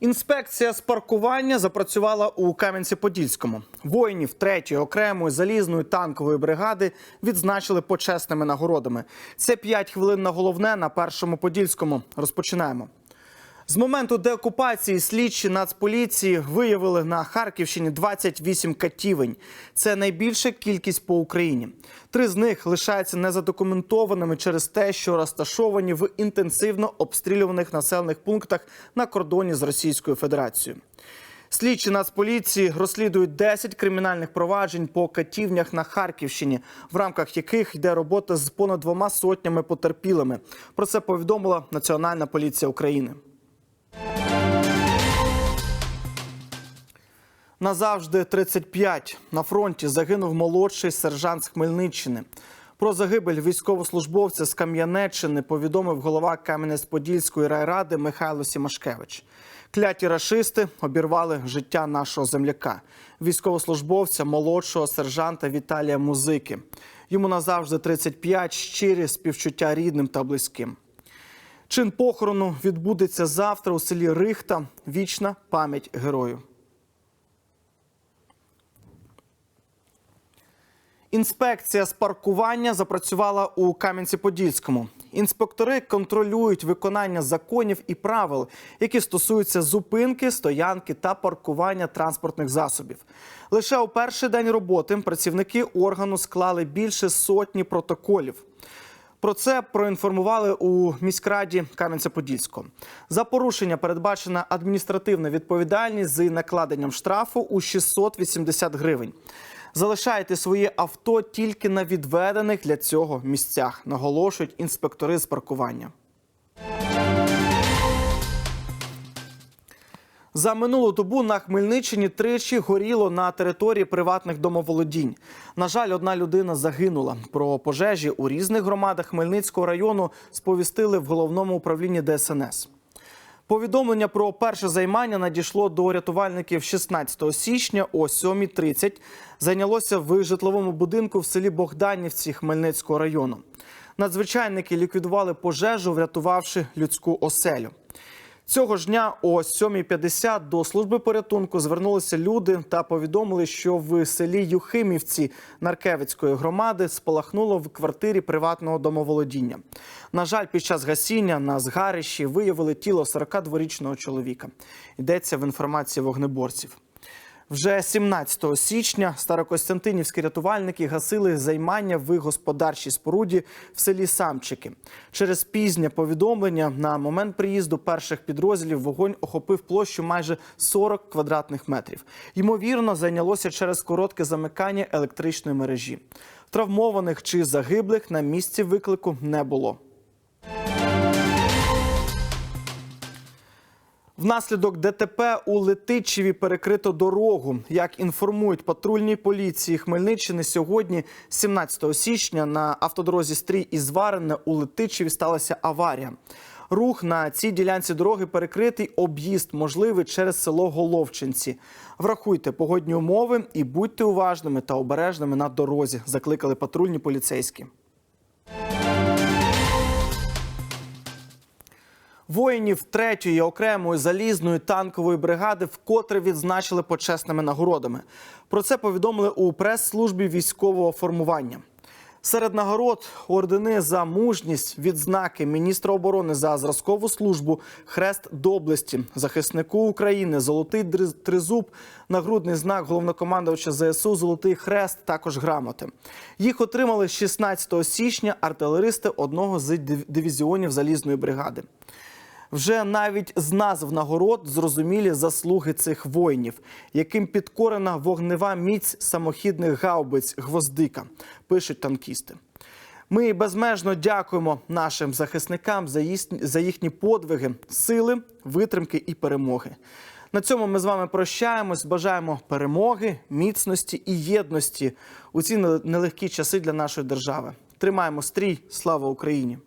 Інспекція з паркування запрацювала у Кам'янці-Подільському. Воїнів 3-ї окремої залізної танкової бригади відзначили почесними нагородами. Це 5 хвилин на головне на першому подільському. Розпочинаємо. З моменту деокупації слідчі Нацполіції виявили на Харківщині 28 катівень. Це найбільша кількість по Україні. Три з них лишаються незадокументованими через те, що розташовані в інтенсивно обстрілюваних населених пунктах на кордоні з Російською Федерацією. Слідчі Нацполіції розслідують 10 кримінальних проваджень по катівнях на Харківщині, в рамках яких йде робота з понад двома сотнями потерпілими. Про це повідомила Національна поліція України. Назавжди 35. На фронті загинув молодший сержант з Хмельниччини. Про загибель військовослужбовця з Кам'янеччини повідомив голова Кам'янець-Подільської райради Михайло Сімашкевич. Кляті рашисти обірвали життя нашого земляка, військовослужбовця, молодшого сержанта Віталія Музики. Йому назавжди 35, щирі співчуття рідним та близьким. Чин похорону відбудеться завтра у селі Рихта. Вічна пам'ять герою. Інспекція з паркування запрацювала у Кам'янці-Подільському. Інспектори контролюють виконання законів і правил, які стосуються зупинки, стоянки та паркування транспортних засобів. Лише у перший день роботи працівники органу склали більше сотні протоколів. Про це проінформували у міськраді Кам'янця-Подільського. За порушення передбачена адміністративна відповідальність з накладенням штрафу у 680 гривень. Залишайте своє авто тільки на відведених для цього місцях, наголошують інспектори з паркування. За минулу добу на Хмельниччині тричі горіло на території приватних домоволодінь. На жаль, одна людина загинула. Про пожежі у різних громадах Хмельницького району сповістили в головному управлінні ДСНС. Повідомлення про перше займання надійшло до рятувальників 16 січня о 7.30. Зайнялося в житловому будинку в селі Богданівці Хмельницького району. Надзвичайники ліквідували пожежу, врятувавши людську оселю. Цього ж дня о 7.50 до служби порятунку звернулися люди та повідомили, що в селі Юхимівці Наркевицької громади спалахнуло в квартирі приватного домоволодіння. На жаль, під час гасіння на згарищі виявили тіло 42-річного чоловіка. Йдеться в інформації вогнеборців. Вже 17 січня старокостянтинівські рятувальники гасили займання в господарчій споруді в селі Самчики. Через пізнє повідомлення на момент приїзду перших підрозділів вогонь охопив площу майже 40 квадратних метрів. Ймовірно, зайнялося через коротке замикання електричної мережі. Травмованих чи загиблих на місці виклику не було. Внаслідок ДТП у Летичеві перекрито дорогу. Як інформують патрульні поліції Хмельниччини, сьогодні, 17 січня, на автодорозі Стрій і Зварене у Летичеві сталася аварія. Рух на цій ділянці дороги перекритий, об'їзд можливий через село Головчинці. Врахуйте погодні умови і будьте уважними та обережними на дорозі. Закликали патрульні поліцейські. Воїнів 3-ї окремої залізної танкової бригади вкотре відзначили почесними нагородами. Про це повідомили у прес-службі військового формування. Серед нагород ордени за мужність, відзнаки міністра оборони за зразкову службу, хрест доблесті, захиснику України, золотий тризуб, нагрудний знак головнокомандувача ЗСУ, золотий хрест, також грамоти. Їх отримали 16 січня артилеристи одного з дивізіонів залізної бригади. Вже навіть з назв нагород зрозумілі заслуги цих воїнів, яким підкорена вогнева міць самохідних гаубиць гвоздика, пишуть танкісти. Ми безмежно дякуємо нашим захисникам за їхні подвиги, сили, витримки і перемоги. На цьому ми з вами прощаємось. Бажаємо перемоги, міцності і єдності у ці нелегкі часи для нашої держави. Тримаємо стрій. Слава Україні!